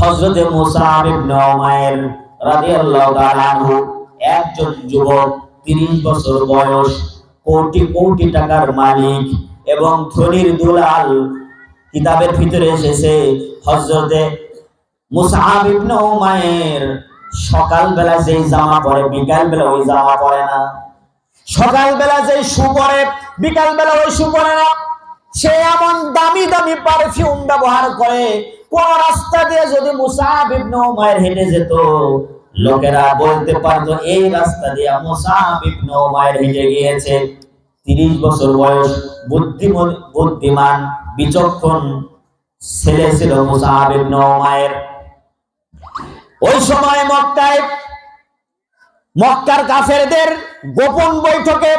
হযরতে মুসাব ইবনে উমাইর রাদিয়াল্লাহু তাআলা আনহু, একজন যুবক 30 বছর বয়স, কোটি কোটি টাকার মালিক এবং ধনির দুলাল কিতাবের ভিতরে এসেছে, হযরতে মুসআব ইবনে উমাইর সকালবেলা যেই জামা পরে, বিকালবেলা ওই জামা পরে না। সকালবেলা যেই শু পরে, বিকালবেলা ওই শু পরে না। সে এমন দামি দামি পারফিউম ব্যবহার করে কোন রাস্তা দিয়ে যদি হেঁটে যেত, লোকেরা বলতে পারতো, এই রাস্তা দিয়ে হেঁটে গিয়েছে। 30 বছর বয়স বুদ্ধিমান, বিচক্ষণ ছেলে ছিল মুসাব ইবনে ওই সময় মক্কায়, মক্কার কাফেরদের গোপন বৈঠকে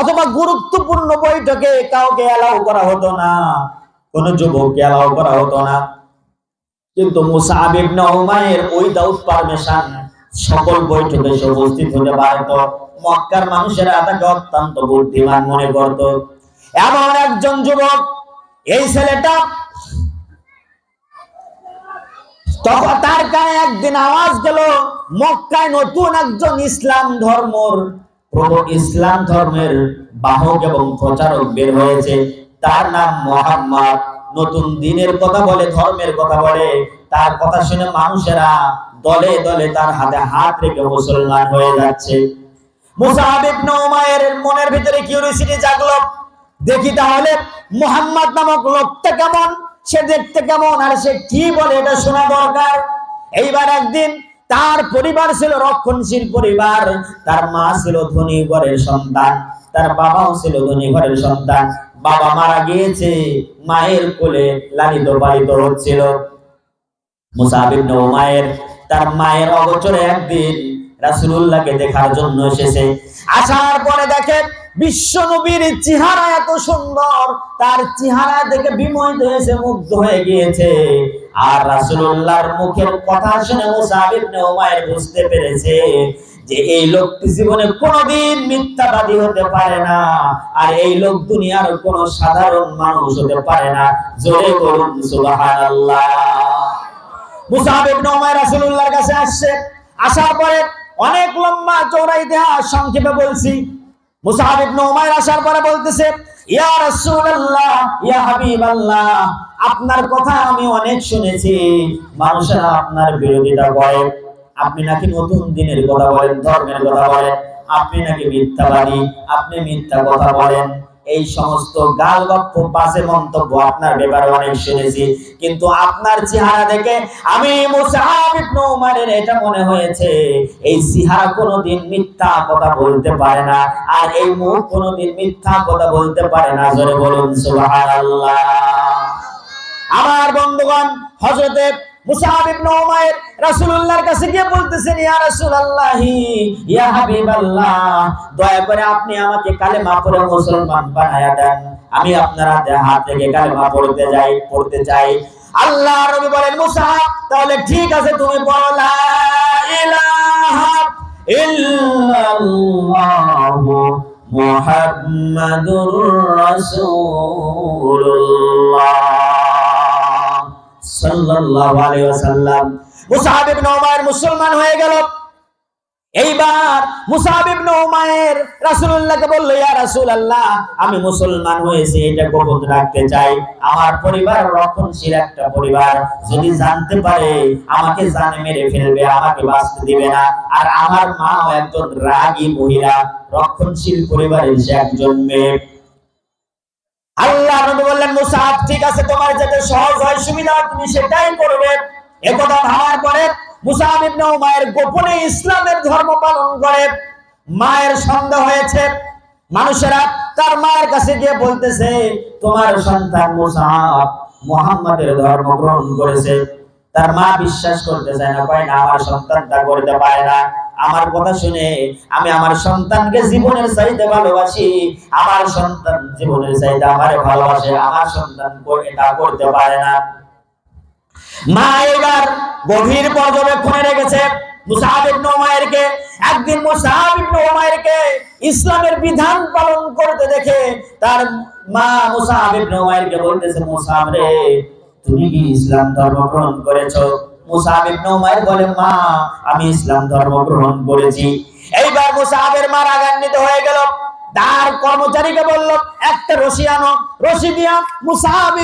অথবা গুরুত্বপূর্ণ বৈঠকে কাউকে অ্যালাউ করা হতো না। কোন যুবককে অ্যালাউ করা হতো না। কিন্তু মুসাব ইবনে উমাইর উইদাউট পারমিশন সকল বৈঠকে উপস্থিত হতে পারত। মক্কার মানুষেরা তাকে অত্যন্ত বুদ্ধিমান মনে করত। এমন একজন যুবক, এই ছেলেটা তখন তার গায়ে একদিন আওয়াজ গেল, মক্কায় নতুন একজন ইসলাম ধর্মর ইসলাম ধর্মের বাহক এবং প্রচারক বের হয়েছে। তার নাম মোহাম্মদ নতুন দিনের কথা বলে, ধর্মের কথা বলে, তার কথা শুনে মানুষেরা দলে দলে তার হাতে হাত রেখে মুসলমান হয়ে যাচ্ছে। মনের ভিতরে জাগলো। দেখি তাহলে মোহাম্মদ নামক লোকটা কেমন? সে দেখতে কেমন? আর সে কি বলে এটা শোনা দরকার। এইবার একদিন তার পরিবার ছিল রক্ষণশীল পরিবার। তার মা ছিল ধনী ঘরের সন্তান। তার বাবাও ছিল ধনী ঘরের সন্তান। বাবা মারা গিয়েছে, মায়ের কোলে লালিত পালিত হচ্ছিল। মুসাব ইবনে উমাইর তার মায়ের অগোচরে একদিন রাসূলুল্লাহকে দেখার জন্য এসেছে। আসার পরে দেখে বিশ্ব নবীর চেহারা এত সুন্দর, তার চেহারা দেখে বিমোহিত হয়েছে, মুগ্ধ হয়ে গিয়েছে। আর রাসূলুল্লাহর মুখের কথা শুনে মুসাব ইবনে উমাইর বুঝতে পেরেছে যে এই লোকটি জীবনে কোনোদিন মিথ্যাবাদী হতে পারে না, আর এই লোক দুনিয়ার কোন সাধারণ মানুষ হতে পারে না। জোরে বলুন অনেক লম্বা সংক্ষেপে বলছি। ইয়া আপনার কথা আমি অনেক শুনেছি। মানুষেরা আপনার বিরোধিতা করে। আপনি নাকি নতুন দিনের কথা বলেন, ধর্মের কথা বলেন, আপনি নাকি মিথ্যাবাদী, আপনি মিথ্যা কথা বলেন। এই সমস্ত গাল গপ্প বাজে মন্তব্য আপনার ব্যাপারে অনেক শুনেছি, কিন্তু আপনার চেহারা দেখে আমি মুসাহাব ইবনে উমারের এটা মনে হয়েছে। এই চেহারা কোনোদিন মিথ্যা কথা বলতে পারে না, আর এই মুখ কোনোদিন মিথ্যা কথা বলতে পারে না। জোরে বলুন, সুবহানাল্লাহ। আমার বন্ধুগণ, হযরতে মুসাহাব ইবনে উমাইর রাসূলুল্লাহর করে পড়ে মুসলমান বানায়া দেন। আমি আপনার হাতে, হাত রেখে কালেমা পড়তে যাই, পড়তে চাই। আল্লাহ নবী বলেন, মুসাহাব, তাহলে ঠিক আছে, তুমি বলো, লা ইলাহা ইল্লাল্লাহু সাল্লাল্লাহু আলাইহি ওয়াসাল্লাম। মুসাহাব ইবনে উমাইর মুসলমান হয়ে গেল। এইবার মুসাহাব ইবনে উমাইর রাসূলুল্লাহকে বলল, ইয়া রাসূলুল্লাহ, আমি মুসলমান হয়েছি, এটা গোপন রাখতে চাই। আমার পরিবার রক্ষণশীল একটা পরিবার। যদি জানতে পারে, আমাকে জানে মেরে ফেলবে, আমাকে বাঁচতে দিবে না। আর আমার মা একজন রাগী মহিলা, রক্ষণশীল পরিবারের সে একজন মেয়ে। আল্লাহ বললেন মুসাহাব ঠিক আছে, তোমার যেটা সহজ হয়, সুবিধা তুমি সেটাই করবে। একথা ভাবার পরে উমাইর গোপনে ইসলামের ধর্ম পালন করে। মায়ের সন্দেহ হয়েছে। মানুষেরা তার মায়ের কাছে গিয়ে বলতেছে, তোমার সন্তান মুসাহাব মোহাম্মদের ধর্ম গ্রহণ করেছে। তার মা বিশ্বাস করতে চায় না, কয় না, আমার সন্তানটা করতে পারে না। আমার কথা শুনে আমি আমার সন্তানকে জীবনের চাইতে ভালোবাসি। আমার সন্তান জীবনের চাইতে আমারে ভালোবাসে, আমার সন্তান এটা করতে পারে না। মা এবার গভীর পর্যবেক্ষণে রেখেছে তুমি কি ইসলাম ধর্ম গ্রহণ করেছ? মুসাব মা মুসাব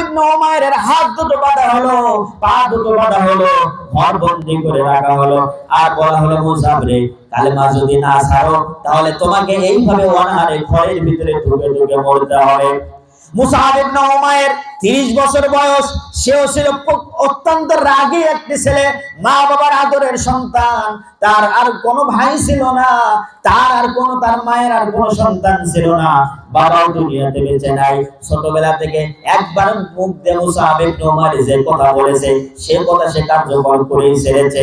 আর বলা মুসাব যদি না ছাড়ো, তাহলে তোমাকে এইভাবে অনাহারে ঘরের ভিতরে ঢুকে ঢুকে মরতে হবে। মুসাহাব ইবনে উমাইর 30 বছর বয়স, সেও ছিল অত্যন্ত রাগী একটি ছেলে মা বাবার আদরের সন্তান। তার আর কোনো ভাই ছিল না, তার আর কোন, তার মায়ের আর কোন সন্তান ছিল না। বাবাও দুনিয়াতে বেঁচে নাই। ছোটবেলা থেকে একবার মুখ দিয়ে সাহেব উমাইর যে কথা বলেছে, সে কথা সে কার্যকর করেই ছেড়েছে।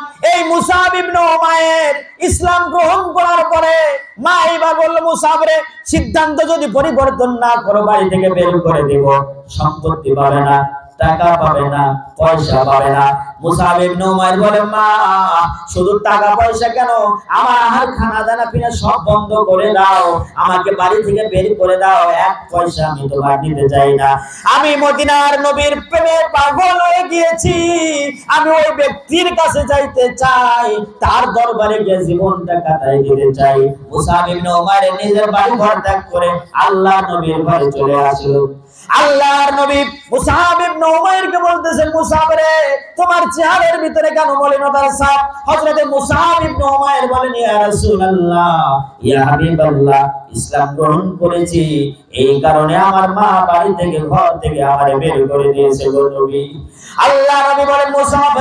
এই মুসাব ইবনে উমায়ের ইসলাম গ্রহণ করার পরে মা এবার বলল মুসাব রে সিদ্ধান্ত যদি পরিবর্তন না করো বাড়ি থেকে বের করে দিব, সম্পত্তি পাবে না। টাকা পাবে না, পয়সা পাবে না। মুসাব ইবনে উমাইর বলে মা, শুধু টাকা, পয়সা কেন? আমার আহার খানা দানা পিনা সব বন্ধ করে দাও। আমাকে বাড়ি থেকে বের করে দাও। এক পয়সা আমি তোমার নিতে চাই না। আমি মদিনার নবীর প্রেমে পাগল হয়ে গিয়েছি। আমি ওই ব্যক্তির কাছে যাইতে চাই। তার দরবারে গিয়ে জীবনটা কাটাই দিতে চাই। মুসাব ইবনে উমাইর নিজের বাড়ি ঘর ত্যাগ করে আল্লাহ নবীর ঘরে চলে আসলো। আল্লাহর নবী মুসাহাব ইবনে উমাইরকে বলতেছেন মুসাহাব তোমার চেহারার ভিতরে কেন মলিনতার ছাপ হযরত মুসাহাব ইবনে উমাইর বলেন, ইয়া রাসূলুল্লাহ, ইয়া হাবিবাল্লাহ, ইসলাম গ্রহণ করেছি। এই কারণে আমার মা বাড়ি থেকে ঘর থেকে আমারে বের করে দিয়েছে গো নবী। আল্লাহ নবী বলেন মুসাহাব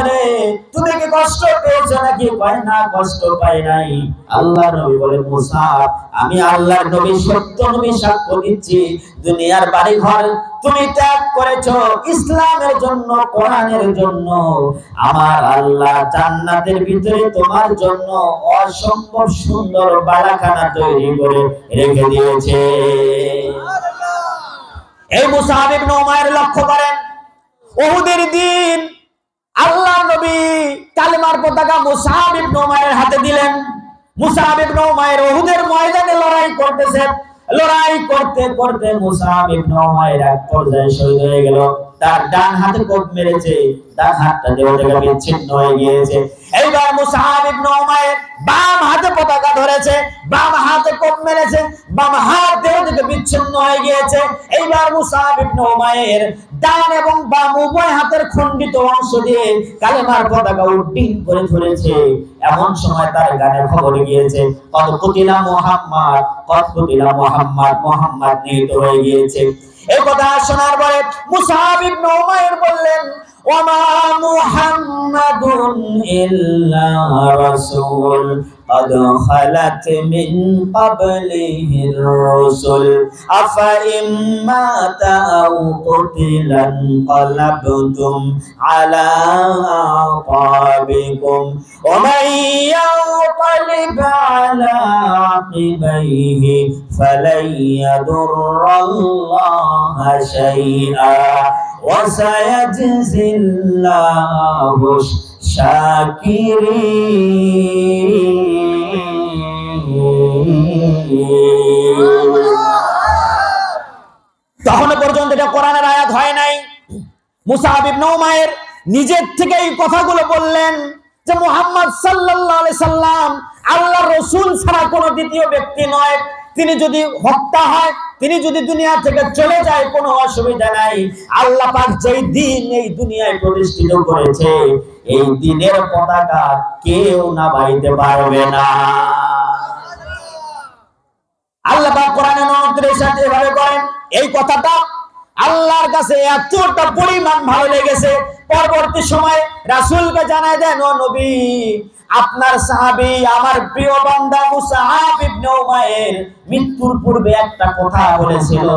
তুমি কি কষ্ট পেয়েছ নাকি? পাই না, কষ্ট পাই নাই। আল্লাহ নবী বলেন মুসাহাব আমি আল্লাহর নবী সত্য নবী সাক্ষ্য দিচ্ছি। দুনিয়ার বাড়ি ঘর তুমি ত্যাগ করেছ ইসলামের জন্য, কোরআনের জন্য। আমার আল্লাহ জান্নাতের ভিতরে তোমার জন্য অসম্ভব সুন্দর বাড়াখানা তৈরি করে রেখে দিয়েছে। এই মুসাহাব ইবনে উমাইর লক্ষ্য করেন ওহুদের দিন আল্লাহ নবী কালিমার পতাকা মুসাহাব ইবনে উমাইরের হাতে দিলেন। মুসাহাব ইবনে উমাইর ওহুদের ময়দানে লড়াই করতেছেন। লড়াই করতে করতে মুসাহাব ইবনে উমাইর এক পর্যায়ে শহীদ হয়ে গেল। তার ডান হাতে কোপ মেরেছে তার হাতটা দেহ থেকে বিচ্ছিন্ন হয়ে গিয়েছে। এইবার মুসাহাব ইবনে উমাইর বাম পতাকা ধরেছে, বাম হাতে কোপ মেরেছে, বাম হাত দেহ থেকে বিচ্ছিন্ন হয়ে গিয়েছে। এইবার উমাইর ডান এবং বাম উভয় হাতের খণ্ডিত অংশ দিয়ে কালেমার পতাকা উড্ডীন করে ধরেছে। এমন সময় তার গানে খবর গিয়েছে, কত কুতিলা মোহাম্মদ, কত কুতিলা মোহাম্মদ মোহাম্মদ নিহত হয়ে গিয়েছে। এই কথা শোনার পরে মুসাহাব উমাইর বললেন وما محمد إلا رسول. قد خلت من قبله الرسل. أفإن مات أو قتل انقلبتم على أعقابكم. ومن ينقلب على عقبيه فلن يضر الله شيئا. وسيجزي الله الشاكرين তখনও পর্যন্ত এটা কোরআনের আয়াত হয় নাই মুসাহাব ইবনে উমাইর নিজের থেকে এই কথাগুলো বললেন যে মুহাম্মদ সাল্লাল্লাহু আলাইহি সাল্লাম আল্লাহর রাসূল ছাড়া কোনো দ্বিতীয় ব্যক্তি নয় তিনি যদি হত্যা হয় তিনি যদি দুনিয়া থেকে চলে যায়, কোনো অসুবিধা নাই। আল্লাহ পাক যেই দিন এই দুনিয়ায় প্রতিষ্ঠিত করেছে, এই দিনের পতাকা কেউ না বাইতে পারবে না। আল্লাহ পাক কোরআনে 29 সাথে এভাবে করেন, এই কথাটা আল্লাহর কাছে এতটা পরিমাণ ভালো লেগেছে। পরবর্তী সময় রাসূলকে জানায় দেন, ও নবী, আপনার সাহাবী, আমার প্রিয় বান্দা মুসাহাব ইবনে উমাইর, মৃত্যুর পূর্বে একটা কথা বলেছিল।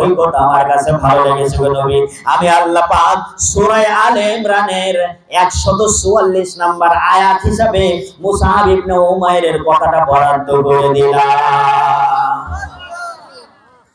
ওই কথা আমার কাছে ভালো লেগেছে গো নবী। আমি আল্লাহ পাক সূরা আলে ইমরানের 144 নাম্বার আয়াত হিসাবে মুসাহাব ইবনে উমাইরের কথাটা বরাদ্দ করে দিলাম।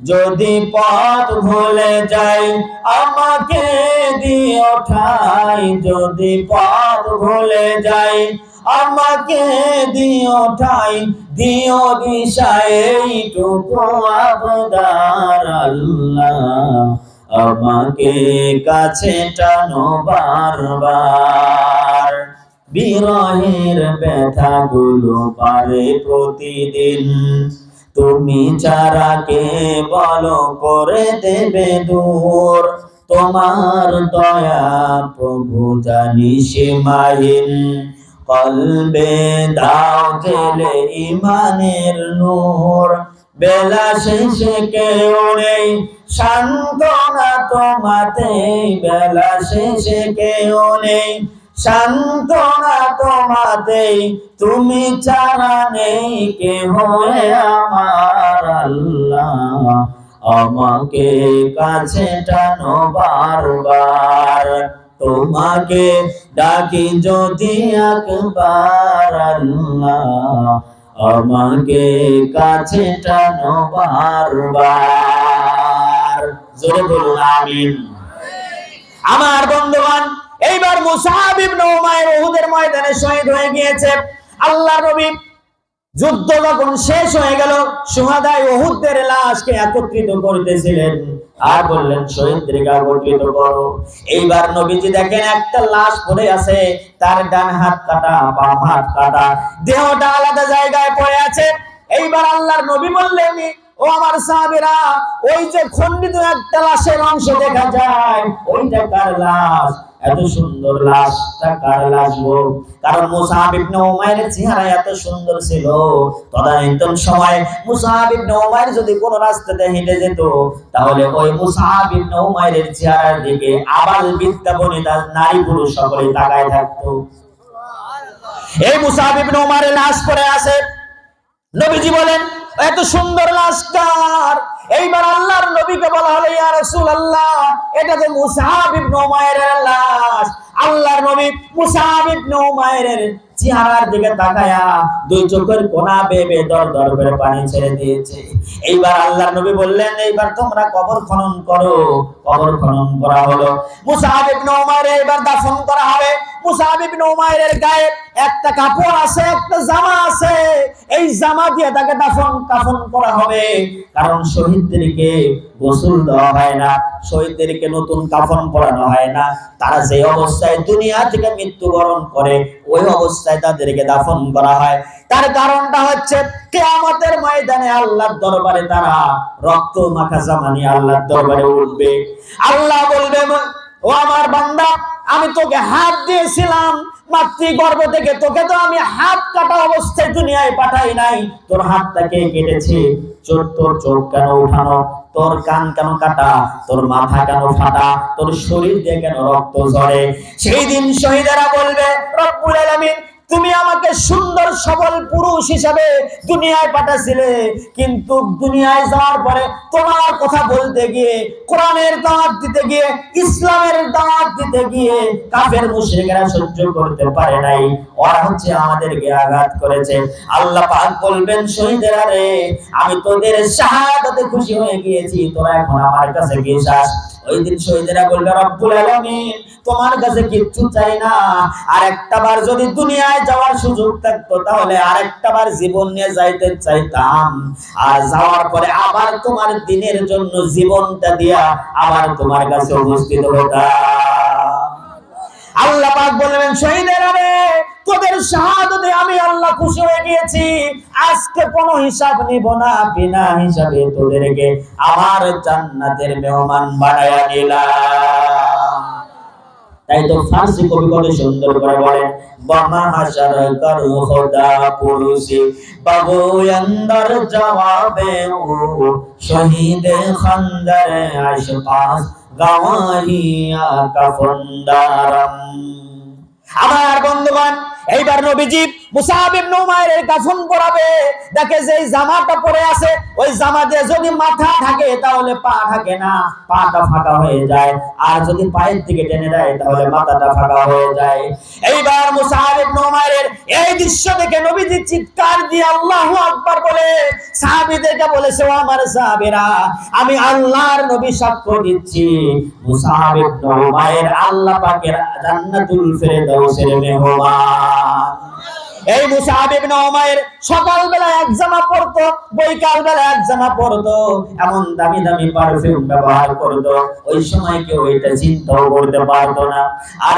যদি পথ ভুলে যাই, আমাকে দিও ঠাই যদি পথ ভুলে যাই, আমাকে দিও ঠাই দিও দিশা এইটুকু আবদার আল্লাহ। আমাকে কাছে টানো বারবার। বিরহের ব্যথাগুলো পারে প্রতিদিন। তুমি ছাড়া কে বলো করে দেবে দূর তোমার দয়া প্রভু জানি সে সীমাহীন কলবে দাও জেলে ইমানের নূর বেলা শেষে কেউ নেই সান্ত্বনা তোমাতে বেলা শেষে কেউ নেই। সান্ত্বনা তোমাতেই, তুমি ছাড়া নেই কে হয়ে আমার আল্লাহ। আমাকে কাছে টানো বারবার, তোমাকে ডাকি যদি একবার আল্লাহ। আমাকে কাছে টানো বারবার। জোরে বলুন আমার বন্ধুগণ এইবার মুসাহাব ইবনে উমাইর ময়দানে শহীদ হয়ে গিয়েছে। আল্লাহ নবী যুদ্ধ যখন শেষ হয়ে গেল সুহাদায় উহুদের লাশকে একত্রিত করতেছিলেন। আর বললেন এইবার নবীজি দেখেন একটা লাশ পড়ে আছে, তার ডান হাত কাটা, বাম হাত কাটা, দেহটা আলাদা জায়গায় পড়ে আছে। এইবার আল্লাহর নবী বললেন ও আমার সাহাবীরা, ওই যে খণ্ডিত একটা লাশের অংশ দেখা যায়, ওইটা কার লাশ? এত সুন্দর লাশটা কার লাশ গো? কারণ মুসাহাব ইবনে উমাইরের চেহারা এত সুন্দর ছিল। তদানীন্তন সময় মুসাহাব ইবনে উমাইর যদি কোন রাস্তাতে হেঁটে যেত, তাহলে ওই মুসাহাব ইবনে উমাইরের চেহারার দিকে আবাল বিদ্যা বনিতা নারী পুরুষ সকলে তাকায় থাকতো। এই মুসাহাব ইবনে উমারের লাশ পড়ে আছে। নবীজি বলেন এত সুন্দর লাশ কার এইবার আল্লাহর নবীকে বলা হলো, ইয়া রাসূলুল্লাহ, এটা যে মুসাহাব ইবনে উমাইরের লাশ। আল্লাহর নবী মুসাহাব ইবনে উমাইরের চেহারার দিকে তাকায়া দুই চোখের কোনা বেবে দর দর করে পানি ছেড়ে দিয়েছে। এইবার আল্লাহর নবী বললেন, এইবার তোমরা কবর খনন করো। কবর খনন করা হলো। মুসাহাব ইবনে উমাইর এইবার দাফন করা হবে। মুসাহাব ইবনে উমাইরের গায়ে একটা কাপড় আছে, একটা জামা আছে। এই জামা দিয়ে তাকে দাফন কাফন করা হবে। কারণ শহীদদেরকে গোসল দেওয়া হয় না, শহীদদেরকে নতুন কাফন পরানো হয় না। তারা যে অবস্থায় দুনিয়া থেকে মৃত্যুবরণ করে ওই অবস্থায় তাদেরকে দাফন করা হয়। তার কারণটা হচ্ছে কেয়ামতের ময়দানে আল্লাহর দরবারে তারা রক্ত মাখা জামা নিয়ে আল্লাহর দরবারে উঠবে। আল্লাহ বলবে ও আমার বান্দা আমি তোকে হাত দিয়েছিলাম মাতৃ গর্ভ থেকে তোকে তো আমি হাত কাটা অবস্থায় দুনিয়ায় পাঠাই নাই। তোর হাতটাকে কেটেছি? চোখ তোর চোখ কেন উঠানো? তোর কান কেন কাটা? তোর মাথা কেন ফাটা? তোর শরীর দিয়ে কেন রক্ত ঝরে? সেই দিন শহীদেরা বলবে, রব্বুল আলামিন তুমি আমাকে সুন্দর, সবল পুরুষ হিসাবে দুনিয়ায় পাঠাছিলে। কিন্তু দুনিয়ায় যাওয়ার পরে তোমার কথা বলতে গিয়ে, কোরআনের দাওয়াত দিতে গিয়ে, ইসলামের দাওয়াত দিতে গিয়ে কাফের মুশরিকরা সহ্য করতে পারে নাই। ওরা হচ্ছে আমাদেরকে আঘাত করেছে। আল্লাহ পাক বলবেন, শহীদেরা রে, আমি তোদের শাহাদাতে খুশি হয়ে গিয়েছি। তোরা এখন আমার কাছে গিয়ে যাস। ওই দিন শহীদেরা বলবে, রব্বুল আলামিন তোমার কাছে কিচ্ছু চাই না। আর একটা বার যদি দুনিয়ায় যাওয়ার সুযোগ থাকতো, তাহলে আরেকটা বার জীবন নিয়ে যাইতে চাইতাম। আর যাওয়ার পরে আবার তোমার দিনের জন্য জীবনটা দিয়া আবার তোমার কাছে উপস্থিত হতাম আল্লাহ পাক বললেন শহীদেরা রে তোদের শাহাদতে আমি আল্লাহ খুশি হয়ে গিয়েছি। আজকে কোনো হিসাব নিব না, বিনা হিসাবে তোদেরকে আমার জান্নাতের মেহমান বানায়া দিলাম। তাই তো ফার্সি কবি কত সুন্দর করে বলেন, বামা হাসার কর খোদা পুরুষি বাবু অন্দর জবাবে ও শহীদ খন্দর আশপাস গাওয়াহিয়া কাফন্দারাম। আমার বন্ধুগণ, এইবার নবীজি মুসাহাব ইবনে উমাইরের পরাবে দেখে যে জামাটা পরে আছে, ওই জামা দিয়ে এইবার এই দৃশ্য দেখে নবীজি চিৎকার দিয়ে বলে, সাহাবীদেরকে বলেছে আমার সাহাবীরা, আমি আল্লাহর নবী সাক্ষ্য দিচ্ছি। মুসাহাব ইবনে আল্লাহ পাকের জান্নাতুল ফেরদাউসের মেহমান। এই মুসাহাব ইবনে উমাইর সকালবেলা এক জামা পরতো বৈকাল বেলা এক জামা পরতো, এমন দামি দামি পারফিউম ব্যবহার করতো। ওই সময় কেউ এটা চিন্তাও করতে পারতো না। আর